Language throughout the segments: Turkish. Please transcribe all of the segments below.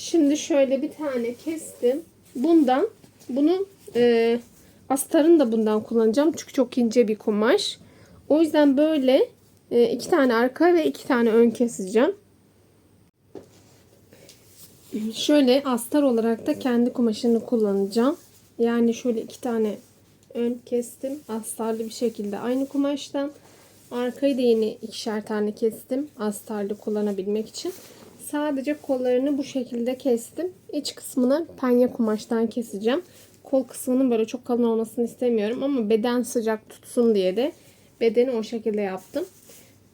Şimdi şöyle bir tane kestim. Bundan bunu e, astarını da bundan kullanacağım. Çünkü çok ince bir kumaş. O yüzden böyle e, iki tane arka ve iki tane ön keseceğim. Şöyle astar olarak da kendi kumaşını kullanacağım. Yani şöyle iki tane ön kestim. Astarlı bir şekilde aynı kumaştan. Arkayı da yine ikişer tane kestim. Astarlı kullanabilmek için. Sadece kollarını bu şekilde kestim. İç kısmını penye kumaştan keseceğim. Kol kısmının böyle çok kalın olmasını istemiyorum ama beden sıcak tutsun diye de bedeni o şekilde yaptım.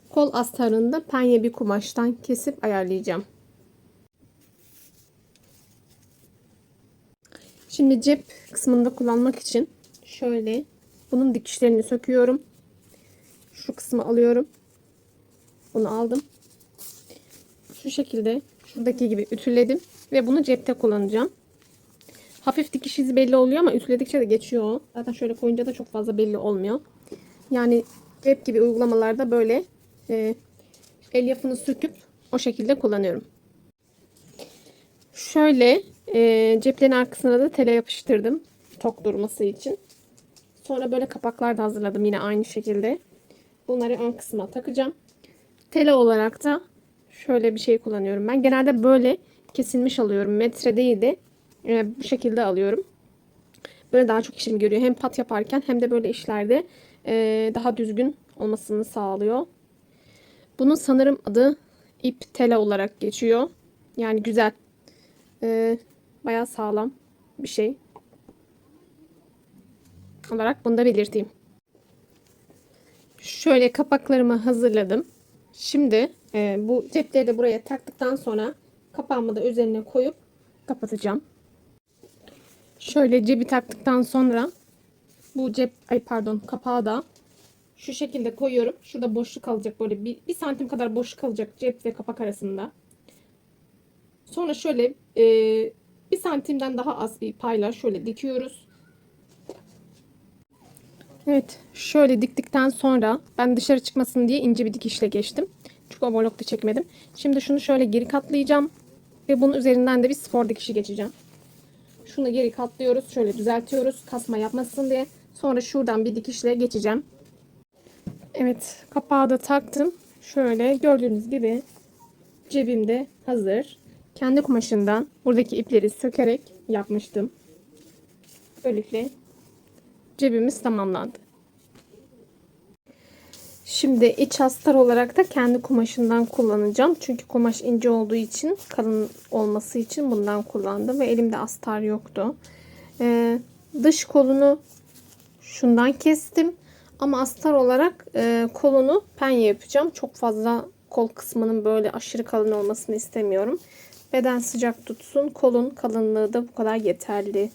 Kol astarını da penye bir kumaştan kesip ayarlayacağım. Şimdi cep kısmında kullanmak için şöyle bunun dikişlerini söküyorum. Şu kısmı alıyorum. Bunu aldım. Şu şekilde şuradaki gibi ütüledim ve bunu cepte kullanacağım. Hafif dikiş izi belli oluyor ama ütüledikçe de geçiyor. Zaten şöyle koyunca da çok fazla belli olmuyor. Yani cep gibi uygulamalarda böyle e, elyafını söküp o şekilde kullanıyorum. Şöyle e, ceplerin arkasına da tele yapıştırdım. Tok durması için. Sonra böyle kapaklar da hazırladım yine aynı şekilde. Bunları ön kısma takacağım. Tele olarak da şöyle bir şey kullanıyorum. Ben genelde böyle kesilmiş alıyorum. Metre değil de e, bu şekilde alıyorum. Böyle daha çok işimi görüyor. Hem pat yaparken hem de böyle işlerde e, daha düzgün olmasını sağlıyor. Bunun sanırım adı ip tele olarak geçiyor. Yani güzel. E, bayağı sağlam bir şey. Olarak bunu da belirteyim. Şöyle kapaklarımı hazırladım. Şimdi e, bu cepleri de buraya taktıktan sonra kapağımı da üzerine koyup kapatacağım. Şöyle cebi taktıktan sonra bu cep ay pardon kapağı da şu şekilde koyuyorum. Şurada boşluk kalacak böyle bir, bir santim kadar boşluk kalacak cep ve kapak arasında. Sonra şöyle e, bir santimden daha az bir payla şöyle dikiyoruz. Evet şöyle diktikten sonra ben dışarı çıkmasın diye ince bir dikişle geçtim. Çünkü overlock da çekmedim. Şimdi şunu şöyle geri katlayacağım. Ve bunun üzerinden de bir spor dikişi geçeceğim. Şunu geri katlıyoruz. Şöyle düzeltiyoruz. Kasma yapmasın diye. Sonra şuradan bir dikişle geçeceğim. Evet kapağı da taktım. Şöyle gördüğünüz gibi cebimde hazır. Kendi kumaşından buradaki ipleri sökerek yapmıştım. Böylelikle cebimiz tamamlandı. Şimdi iç astar olarak da kendi kumaşından kullanacağım. Çünkü kumaş ince olduğu için kalın olması için bundan kullandım. Ve elimde astar yoktu. Ee, dış kolunu şundan kestim. Ama astar olarak e, kolunu penye yapacağım. Çok fazla kol kısmının böyle aşırı kalın olmasını istemiyorum. Beden sıcak tutsun. Kolun kalınlığı da bu kadar yeterli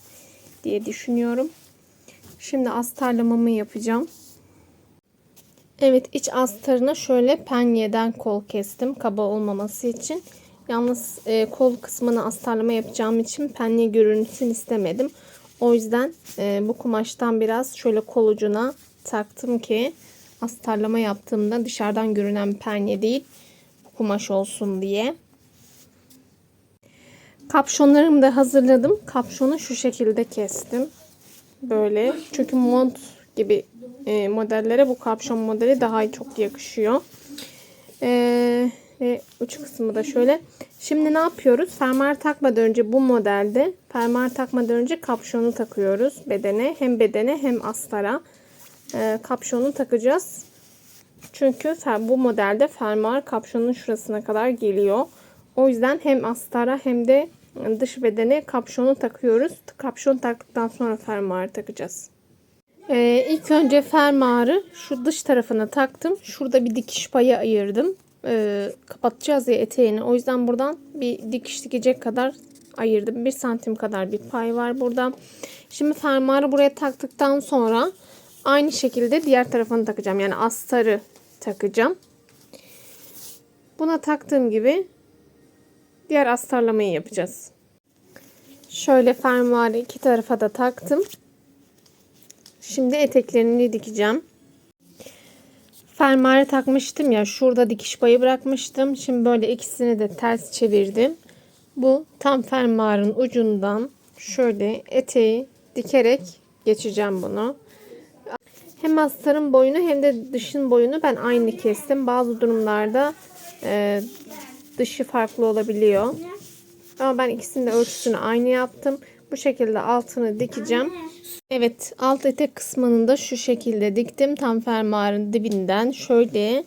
diye düşünüyorum. Şimdi astarlamamı yapacağım. Evet iç astarına şöyle penyeden kol kestim kaba olmaması için. Yalnız e, kol kısmını astarlama yapacağım için penye görünsün istemedim. O yüzden e, bu kumaştan biraz şöyle kol ucuna taktım ki astarlama yaptığımda dışarıdan görünen penye değil kumaş olsun diye. Kapşonlarımı da hazırladım. Kapşonu şu şekilde kestim. Böyle. Çünkü mont gibi e, modellere bu kapşon modeli daha çok yakışıyor. E, ve uç kısmı da şöyle. Şimdi ne yapıyoruz? Fermuar takmadan önce bu modelde fermuar takmadan önce kapşonu takıyoruz bedene. Hem bedene hem astara e, kapşonu takacağız. Çünkü bu modelde fermuar kapşonun şurasına kadar geliyor. O yüzden hem astara hem de dış bedene kapşonu takıyoruz. Kapşon taktıktan sonra fermuarı takacağız. Ee, ilk önce fermuarı şu dış tarafına taktım. Şurada bir dikiş payı ayırdım. Ee, kapatacağız ya eteğini. O yüzden buradan bir dikiş dikecek kadar ayırdım. Bir santim kadar bir pay var burada. Şimdi fermuarı buraya taktıktan sonra aynı şekilde diğer tarafını takacağım. Yani astarı takacağım. Buna taktığım gibi diğer astarlamayı yapacağız. Şöyle fermuarı iki tarafa da taktım. Şimdi eteklerini dikeceğim. Fermuarı takmıştım ya. Şurada dikiş payı bırakmıştım. Şimdi böyle ikisini de ters çevirdim. Bu tam fermuarın ucundan şöyle eteği dikerek geçeceğim bunu. Hem astarın boyunu hem de dışın boyunu ben aynı kestim. Bazı durumlarda e, dışı farklı olabiliyor. Ama ben ikisinin de ölçüsünü aynı yaptım. Bu şekilde altını dikeceğim. Evet alt etek kısmını da şu şekilde diktim. Tam fermuarın dibinden şöyle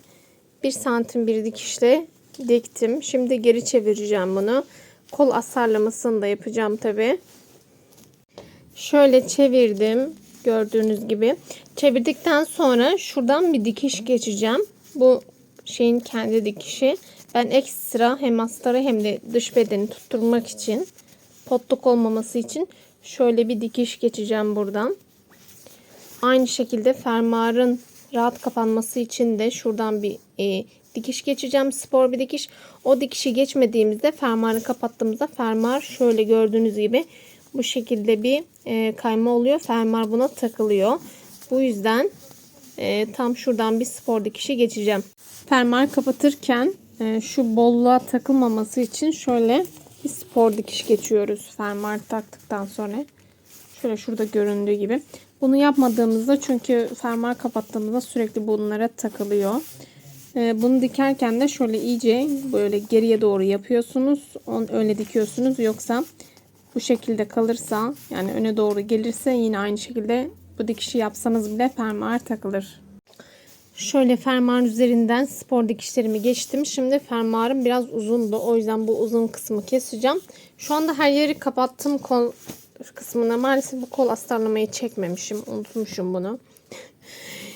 bir santim bir dikişle diktim. Şimdi geri çevireceğim bunu. Kol asarlamasını da yapacağım tabi. Şöyle çevirdim. Gördüğünüz gibi. Çevirdikten sonra şuradan bir dikiş geçeceğim. Bu şeyin kendi dikişi. Ben ekstra hem astarı hem de dış bedeni tutturmak için potluk olmaması için şöyle bir dikiş geçeceğim buradan. Aynı şekilde fermuarın rahat kapanması için de şuradan bir e, dikiş geçeceğim. Spor bir dikiş. O dikişi geçmediğimizde fermuarı kapattığımızda fermuar şöyle gördüğünüz gibi bu şekilde bir e, kayma oluyor. Fermuar buna takılıyor. Bu yüzden e, tam şuradan bir spor dikişi geçeceğim. Fermuar kapatırken e, şu bolluğa takılmaması için şöyle bir spor dikiş geçiyoruz. Fermuar taktıktan sonra. Şöyle şurada göründüğü gibi. Bunu yapmadığımızda çünkü fermuar kapattığımızda sürekli bunlara takılıyor. Ee, bunu dikerken de şöyle iyice böyle geriye doğru yapıyorsunuz. Öyle dikiyorsunuz. Yoksa bu şekilde kalırsa yani öne doğru gelirse yine aynı şekilde bu dikişi yapsanız bile fermuar takılır. Şöyle fermuarın üzerinden spor dikişlerimi geçtim. Şimdi fermuarım biraz uzundu. O yüzden bu uzun kısmı keseceğim. Şu anda her yeri kapattım kol kısmına. Maalesef bu kol astarlamayı çekmemişim. Unutmuşum bunu.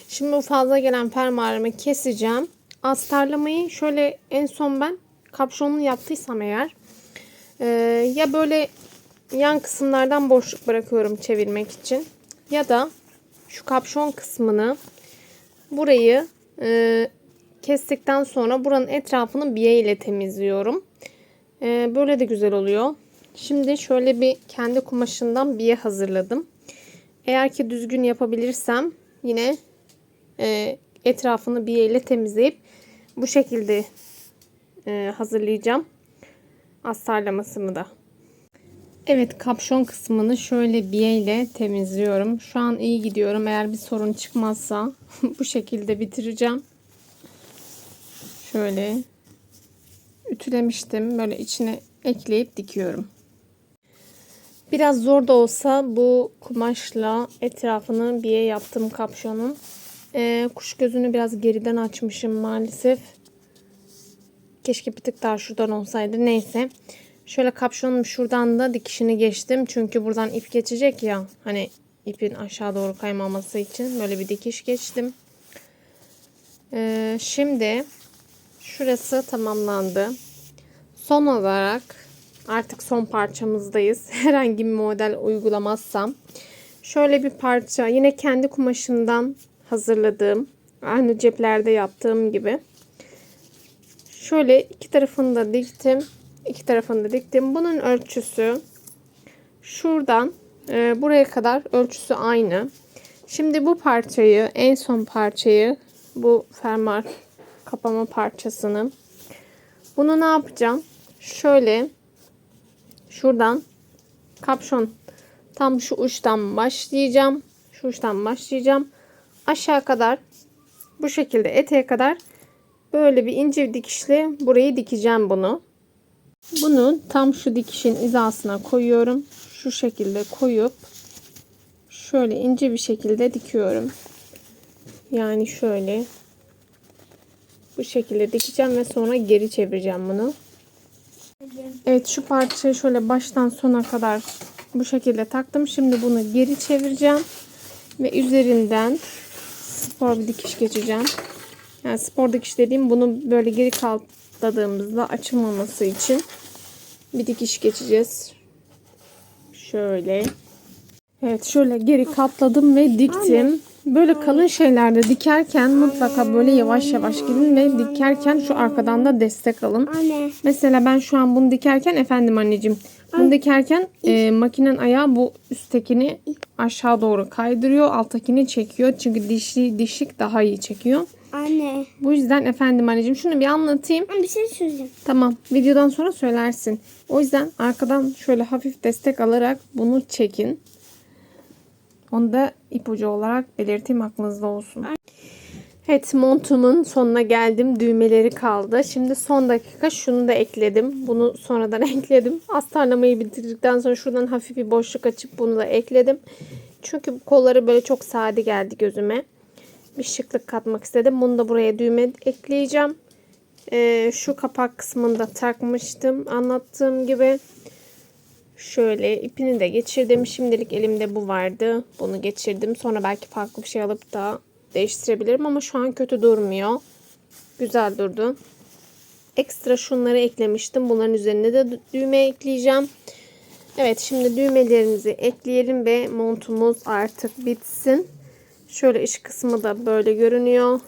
Şimdi bu fazla gelen fermuarımı keseceğim. Astarlamayı şöyle en son ben kapşonunu yaptıysam eğer e, ya böyle yan kısımlardan boşluk bırakıyorum çevirmek için ya da şu kapşon kısmını burayı e, kestikten sonra buranın etrafını biye ile temizliyorum. E, böyle de güzel oluyor. Şimdi şöyle bir kendi kumaşından biye hazırladım. Eğer ki düzgün yapabilirsem yine e, etrafını biye ile temizleyip bu şekilde e, hazırlayacağım. Astarlamasını da. Evet kapşon kısmını şöyle biye ile temizliyorum. Şu an iyi gidiyorum. Eğer bir sorun çıkmazsa bu şekilde bitireceğim. Şöyle ütülemiştim. Böyle içine ekleyip dikiyorum. Biraz zor da olsa bu kumaşla etrafını biye yaptım kapşonun. Ee, kuş gözünü biraz geriden açmışım maalesef. Keşke bir tık daha şuradan olsaydı. Neyse. Şöyle kapşonum şuradan da dikişini geçtim. Çünkü buradan ip geçecek ya. Hani ipin aşağı doğru kaymaması için böyle bir dikiş geçtim. Ee, şimdi şurası tamamlandı. Son olarak artık son parçamızdayız. Herhangi bir model uygulamazsam şöyle bir parça yine kendi kumaşımdan hazırladığım aynı ceplerde yaptığım gibi şöyle iki tarafını da diktim. İki tarafını da diktim. Bunun ölçüsü şuradan e, buraya kadar ölçüsü aynı. Şimdi bu parçayı en son parçayı bu fermuar kapama parçasını bunu ne yapacağım? Şöyle şuradan kapşon tam şu uçtan başlayacağım. Şu uçtan başlayacağım. Aşağı kadar bu şekilde eteğe kadar böyle bir ince bir dikişle burayı dikeceğim bunu. Bunu tam şu dikişin hizasına koyuyorum. Şu şekilde koyup şöyle ince bir şekilde dikiyorum. Yani şöyle bu şekilde dikeceğim ve sonra geri çevireceğim bunu. Evet şu parçayı şöyle baştan sona kadar bu şekilde taktım. Şimdi bunu geri çevireceğim. Ve üzerinden spor bir dikiş geçeceğim. Yani spor dikiş dediğim bunu böyle geri katladığımızda açılmaması için bir dikiş geçeceğiz. Şöyle. Evet şöyle geri katladım ve diktim. Böyle kalın şeylerde dikerken mutlaka böyle yavaş yavaş gidin ve dikerken şu arkadan da destek alın. Anne. Mesela ben şu an bunu dikerken efendim anneciğim bunu dikerken e, makinen ayağı bu üsttekini aşağı doğru kaydırıyor. Alttakini çekiyor. Çünkü dişli dişlik daha iyi çekiyor. Anne. Bu yüzden efendim anneciğim şunu bir anlatayım. Bir şey söyleyeceğim. Tamam videodan sonra söylersin. O yüzden arkadan şöyle hafif destek alarak bunu çekin. Onu da ipucu olarak belirteyim aklınızda olsun. Evet montumun sonuna geldim. Düğmeleri kaldı. Şimdi son dakika şunu da ekledim. Bunu sonradan ekledim. Astarlamayı bitirdikten sonra şuradan hafif bir boşluk açıp bunu da ekledim. Çünkü kolları böyle çok sade geldi gözüme. Bir şıklık katmak istedim. Bunu da buraya düğme ekleyeceğim. Ee, şu kapak kısmında takmıştım. Anlattığım gibi. Şöyle ipini de geçirdim. Şimdilik elimde bu vardı. Bunu geçirdim. Sonra belki farklı bir şey alıp da değiştirebilirim ama şu an kötü durmuyor. Güzel durdu. Ekstra şunları eklemiştim. Bunların üzerine de düğme ekleyeceğim. Evet şimdi düğmelerimizi ekleyelim ve montumuz artık bitsin. Şöyle iç kısmı da böyle görünüyor.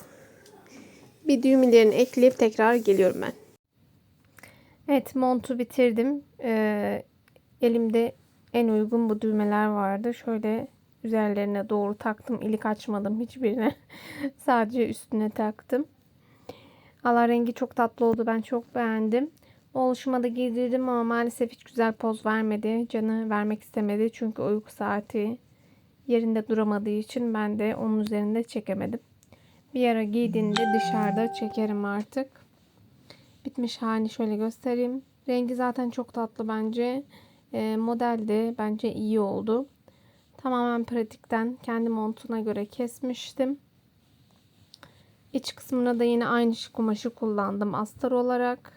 Bir düğmelerini ekleyip tekrar geliyorum ben. Evet montu bitirdim. Ee, elimde en uygun bu düğmeler vardı. Şöyle üzerlerine doğru taktım. İlik açmadım hiçbirine. Sadece üstüne taktım. Allah rengi çok tatlı oldu. Ben çok beğendim. Oluşuma da giydirdim ama maalesef hiç güzel poz vermedi. Canı vermek istemedi. Çünkü uyku saati yerinde duramadığı için ben de onun üzerinde çekemedim. Bir ara giydiğinde dışarıda çekerim artık. Bitmiş halini şöyle göstereyim. Rengi zaten çok tatlı bence. E, model de bence iyi oldu. Tamamen pratikten kendi montuna göre kesmiştim. İç kısmına da yine aynı kumaşı kullandım astar olarak.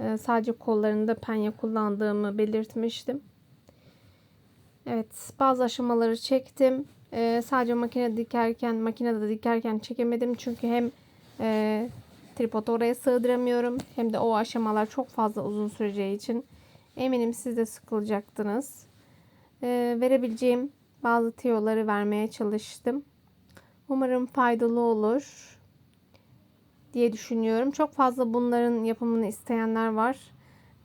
E, sadece kollarında penye kullandığımı belirtmiştim. Evet bazı aşamaları çektim. E, sadece makine dikerken makinede dikerken çekemedim. Çünkü hem e, tripodu oraya sığdıramıyorum. Hem de o aşamalar çok fazla uzun süreceği için eminim siz de sıkılacaktınız. E, verebileceğim bazı tiyoları vermeye çalıştım. Umarım faydalı olur diye düşünüyorum. Çok fazla bunların yapımını isteyenler var.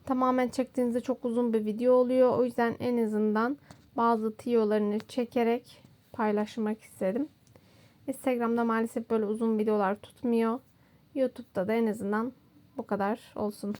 Tamamen çektiğinizde çok uzun bir video oluyor. O yüzden en azından bazı tiyolarını çekerek paylaşmak istedim. Instagram'da maalesef böyle uzun videolar tutmuyor. YouTube'da da en azından bu kadar olsun.